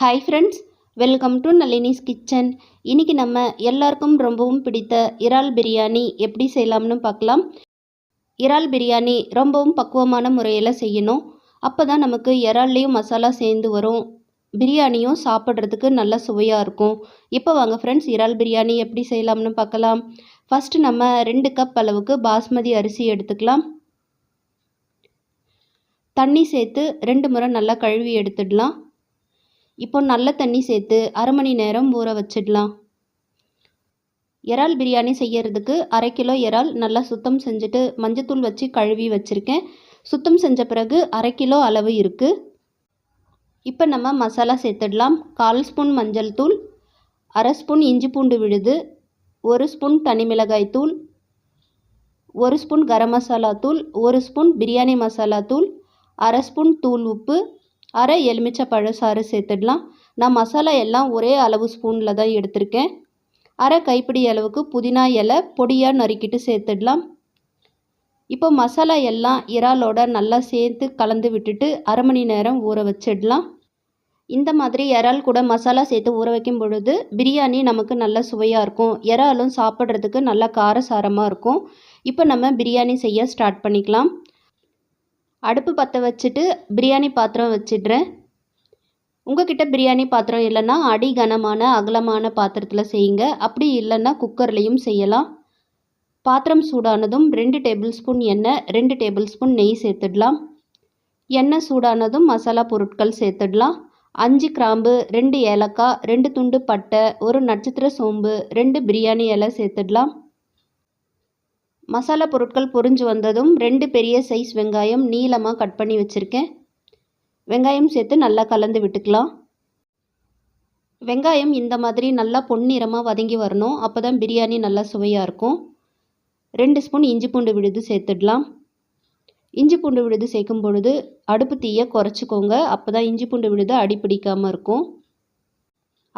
Hi friends welcome to Nalini's kitchen இன்றைக்கி நம்ம எல்லாருக்கும் ரொம்பவும் பிடித்த இறால் பிரியாணி எப்படி செய்யலாம்னு பார்க்கலாம். இறால் பிரியாணி ரொம்பவும் பக்குவமான முறையில் செய்யணும். அப்போ தான் நமக்கு இறால்லையும் மசாலா சேர்ந்து வரும். பிரியாணியும் சாப்பிட்றதுக்கு நல்ல சுவையாக இருக்கும். இப்போ வாங்க ஃப்ரெண்ட்ஸ் இறால் பிரியாணி எப்படி செய்யலாம்னு பார்க்கலாம். ஃபஸ்ட்டு நம்ம ரெண்டு கப் அளவுக்கு பாஸ்மதி அரிசி எடுத்துக்கலாம். தண்ணி சேர்த்து ரெண்டு முறை நல்லா கழுவி எடுத்துடலாம். இப்போ நல்ல தண்ணி சேர்த்து அரை மணி நேரம் ஊற வச்சிடலாம். இறால் பிரியாணி செய்யறதுக்கு அரை கிலோ இறால் நல்லா சுத்தம் செஞ்சுட்டு மஞ்சத்தூள் வச்சு கழுவி வச்சுருக்கேன். சுத்தம் செஞ்ச பிறகு அரை கிலோ அளவு இருக்குது இப்போ நம்ம மசாலா சேர்த்துடலாம். கால் ஸ்பூன் மஞ்சள் தூள் அரை ஸ்பூன் இஞ்சி பூண்டு விழுது ஒரு ஸ்பூன் தனி மிளகாய் தூள் ஒரு ஸ்பூன் கரம் மசாலா தூள் ஒரு ஸ்பூன் பிரியாணி மசாலா தூள் அரை ஸ்பூன் தூள் உப்பு அரை எலுமிச்சை பழசாறு சேர்த்துடலாம். நான் மசாலா எல்லாம் ஒரே அளவு ஸ்பூனில் தான் எடுத்திருக்கேன். அரை கைப்பிடி அளவுக்கு புதினா இலை பொடியாக நறுக்கிட்டு சேர்த்துடலாம். இப்போ மசாலா எல்லாம் இறாலோட நல்லா சேர்த்து கலந்து விட்டுட்டு அரை மணி நேரம் ஊற வச்சிடலாம். இந்த மாதிரி இறால் கூட மசாலா சேர்த்து ஊற வைக்கும் பொழுது பிரியாணி நமக்கு நல்ல சுவையாக இருக்கும். இறாலும் சாப்பிட்றதுக்கு நல்ல காரசாரமாக இருக்கும். இப்போ நம்ம பிரியாணி செய்ய ஸ்டார்ட் பண்ணிக்கலாம். அடுப்பு பற்ற வச்சுட்டு பிரியாணி பாத்திரம் வச்சிடுறேன். உங்ககிட்ட பிரியாணி பாத்திரம் இல்லைன்னா அடி கனமான அகலமான பாத்திரத்தில் செய்யுங்க. அப்படி இல்லைன்னா குக்கர்லேயும் செய்யலாம். பாத்திரம் சூடானதும் ரெண்டு டேபிள் ஸ்பூன் எண்ணெய் ரெண்டு டேபிள் ஸ்பூன் நெய் சேர்த்துடலாம். எண்ணெய் சூடானதும் மசாலா பொருட்கள் சேர்த்துடலாம். அஞ்சு கிராம்பு ரெண்டு ஏலக்காய் ரெண்டு துண்டு பட்டை ஒரு நட்சத்திர சோம்பு ரெண்டு பிரியாணி இலை சேர்த்துடலாம். மசாலா பொருட்கள் பொரிஞ்சு வந்ததும் ரெண்டு பெரிய சைஸ் வெங்காயம் நீளமாக கட் பண்ணி வச்சுருக்கேன். வெங்காயம் சேர்த்து நல்லா கலந்து விட்டுக்கலாம். வெங்காயம் இந்த மாதிரி நல்லா பொன்னிறமாக வதங்கி வரணும். அப்போ தான் பிரியாணி நல்லா சுவையாக இருக்கும். ரெண்டு ஸ்பூன் இஞ்சி பூண்டு விழுது சேர்த்துடலாம். இஞ்சி பூண்டு விழுது சேர்க்கும் பொழுது அடுப்பு தீயை குறைச்சிக்கோங்க. அப்போ தான் இஞ்சி பூண்டு விழுது அடி பிடிக்காமல் இருக்கும்.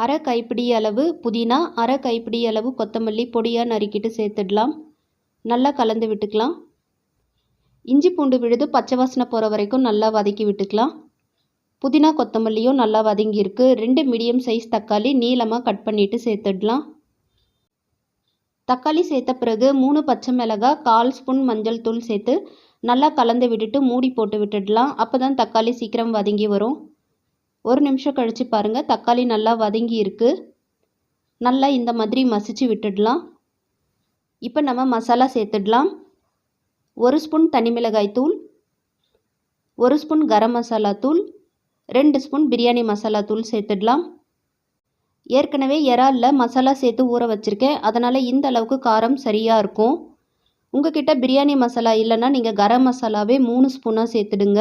அரை கைப்பிடி அளவு புதினா அரை கைப்பிடி அளவு கொத்தமல்லி பொடியாக நறுக்கிட்டு சேர்த்துடலாம். நல்லா கலந்து விட்டுக்கலாம். இஞ்சி பூண்டு விழுது பச்சை வாசனை போகிற வரைக்கும் நல்லா வதக்கி விட்டுக்கலாம். புதினா கொத்தமல்லியும் நல்லா வதங்கியிருக்கு ரெண்டு மீடியம் சைஸ் தக்காளி நீளமாக கட் பண்ணிவிட்டு சேர்த்துடலாம். தக்காளி சேர்த்த பிறகு மூணு பச்சை மிளகாய் கால் ஸ்பூன் மஞ்சள் தூள் சேர்த்து நல்லா கலந்து விட்டுட்டு மூடி போட்டு விட்டுடலாம். அப்போ தான் தக்காளி சீக்கிரம் வதங்கி வரும். ஒரு நிமிஷம் கழித்து பாருங்கள் தக்காளி நல்லா வதங்கி இருக்குது நல்லா இந்த மாதிரி மசிச்சு விட்டுடலாம். இப்போ நம்ம மசாலா சேர்த்துடலாம். ஒரு ஸ்பூன் தனி மிளகாய் தூள் ஒரு ஸ்பூன் கரம் மசாலா தூள் ரெண்டு ஸ்பூன் பிரியாணி மசாலா தூள் சேர்த்துடலாம். ஏற்கனவே இறாலில் மசாலா சேர்த்து ஊற வச்சுருக்கேன். அதனால் இந்த அளவுக்கு காரம் சரியாக இருக்கும். உங்ககிட்ட பிரியாணி மசாலா இல்லைன்னா நீங்கள் கரம் மசாலாவே மூணு ஸ்பூனாக சேர்த்துடுங்க.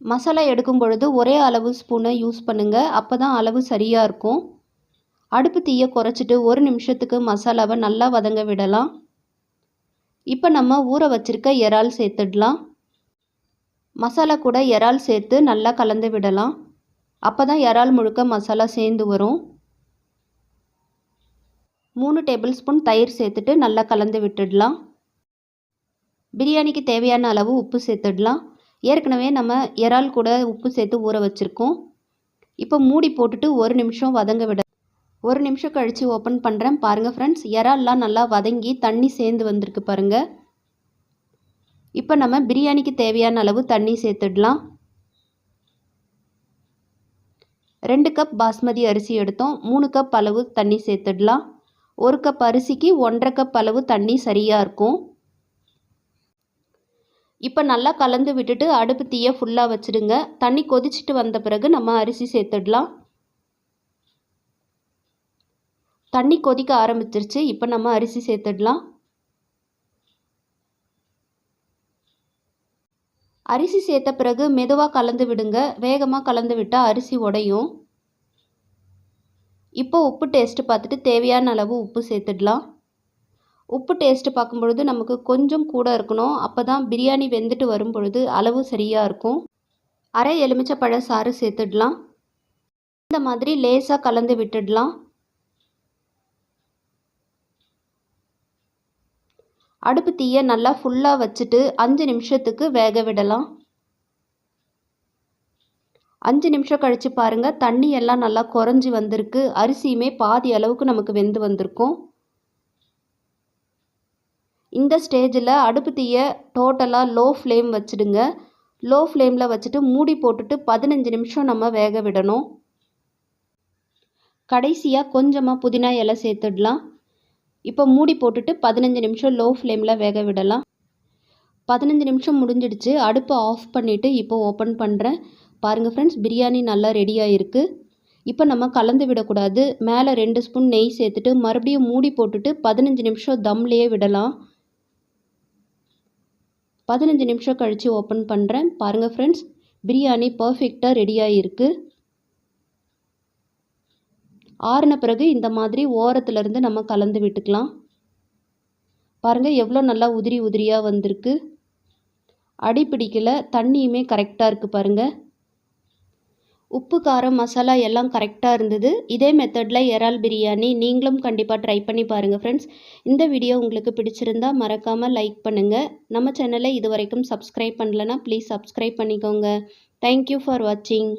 மசாலா எடுக்கும் பொழுது ஒரே அளவு ஸ்பூனை யூஸ் பண்ணுங்கள் அப்போ தான் அளவு சரியாக இருக்கும். அடுப்பு தீயை குறைச்சிட்டு ஒரு நிமிஷத்துக்கு மசாலாவை நல்லா வதங்க விடலாம். இப்போ நம்ம ஊற வச்சிருக்க இறால் சேர்த்துடலாம். மசாலா கூட இறால் சேர்த்து நல்லா கலந்து விடலாம். அப்போ தான் இறால் முழுக்க மசாலா சேர்ந்து வரும். மூணு டேபிள் ஸ்பூன் தயிர் சேர்த்துட்டு நல்லா கலந்து விட்டுடலாம். பிரியாணிக்கு தேவையான அளவு உப்பு சேர்த்துடலாம். ஏற்கனவே நம்ம இறால் கூட உப்பு சேர்த்து ஊற வச்சுருக்கோம். இப்போ மூடி போட்டுட்டு ஒரு நிமிஷம் வதங்க விட ஒரு நிமிஷம் கழித்து ஓப்பன் பண்ணுறேன் பாருங்கள் ஃப்ரெண்ட்ஸ் இறால்லாம் நல்லா வதங்கி தண்ணி சேர்ந்து வந்திருக்கு பாருங்கள் இப்போ நம்ம பிரியாணிக்கு தேவையான அளவு தண்ணி சேர்த்துடலாம். ரெண்டு கப் பாஸ்மதி அரிசி எடுத்தோம். மூணு கப் அளவு தண்ணி சேர்த்துடலாம். ஒரு கப் அரிசிக்கு ஒன்றரை கப் அளவு தண்ணி சரியாக இருக்கும். இப்போ நல்லா கலந்து விட்டுட்டு அடுப்பு தீயை ஃபுல்லாக வச்சுடுங்க. தண்ணி கொதிச்சுட்டு வந்த பிறகு நம்ம அரிசி சேர்த்துடலாம். தண்ணி கொதிக்க ஆரம்பிச்சிருச்சு. இப்போ நம்ம அரிசி சேர்த்துடலாம். அரிசி சேர்த்த பிறகு மெதுவாக கலந்து விடுங்க. வேகமாக கலந்து விட்டால் அரிசி உடையும். இப்போ உப்பு டேஸ்ட்டு பார்த்துட்டு தேவையான அளவு உப்பு சேர்த்துடலாம். உப்பு டேஸ்ட்டு பார்க்கும்பொழுது நமக்கு கொஞ்சம் கூட இருக்கணும். அப்போ தான் பிரியாணி வெந்துட்டு வரும் பொழுது அளவு சரியாக இருக்கும். அரை எலுமிச்சை பழ சாறு சேர்த்துடலாம். இந்த மாதிரி லேசாக கலந்து விட்டுடலாம். அடுப்பு தீயை நல்லா ஃபுல்லாக வச்சுட்டு அஞ்சு நிமிஷத்துக்கு வேக விடலாம். அஞ்சு நிமிஷம் கழித்து பாருங்கள் தண்ணி எல்லாம் நல்லா குறைஞ்சி வந்திருக்கு. அரிசியுமே பாதி அளவுக்கு நமக்கு வெந்து வந்திருக்கும். இந்த ஸ்டேஜில் அடுப்பு தீயை டோட்டலாக லோ ஃப்ளேம் வச்சுடுங்க. லோ ஃப்ளேமில் வச்சுட்டு மூடி போட்டுட்டு பதினஞ்சு நிமிஷம் நம்ம வேக விடணும். கடைசியாக கொஞ்சமாக புதினா இலை சேர்த்துடலாம். இப்போ மூடி போட்டுட்டு பதினஞ்சு நிமிஷம் லோ ஃப்ளேமில் வேக விடலாம். பதினஞ்சு நிமிஷம் முடிஞ்சிடுச்சு. அடுப்பை ஆஃப் பண்ணிவிட்டு இப்போ ஓப்பன் பண்ணுறேன் பாருங்கள் ஃப்ரெண்ட்ஸ் பிரியாணி நல்லா ரெடியாக இருக்குது இப்போ நம்ம கலந்து விடக்கூடாது. மேலே ரெண்டு ஸ்பூன் நெய் சேர்த்துட்டு மறுபடியும் மூடி போட்டுட்டு பதினஞ்சு நிமிஷம் தம்லேயே விடலாம். பதினஞ்சு நிமிஷம் கழித்து ஓப்பன் பண்ணுறேன் பாருங்கள் ஃப்ரெண்ட்ஸ் பிரியாணி பர்ஃபெக்டாக ரெடியாக இருக்குது ஆறின பிறகு இந்த மாதிரி ஓரத்துலேருந்து நம்ம கலந்து விட்டுக்கலாம். பாருங்கள் எவ்வளோ நல்லா உதிரி உதிரியாக வந்திருக்கு. அடி பிடிக்கல தண்ணியுமே கரெக்டாக இருக்குது பாருங்கள் உப்பு காரம் மசாலா எல்லாம் கரெக்டாக இருந்தது. இதே மெத்தடில் இறால் பிரியாணி நீங்களும் கண்டிப்பாக ட்ரை பண்ணி பாருங்கள் ஃப்ரெண்ட்ஸ் இந்த வீடியோ உங்களுக்கு பிடிச்சிருந்தா மறக்காமல் லைக் பண்ணுங்கள் நம்ம சேனலை இது வரைக்கும் சப்ஸ்கிரைப் பண்ணலன்னா ப்ளீஸ் சப்ஸ்கிரைப் பண்ணிக்கோங்க. தேங்க்யூ ஃபார் வாட்சிங்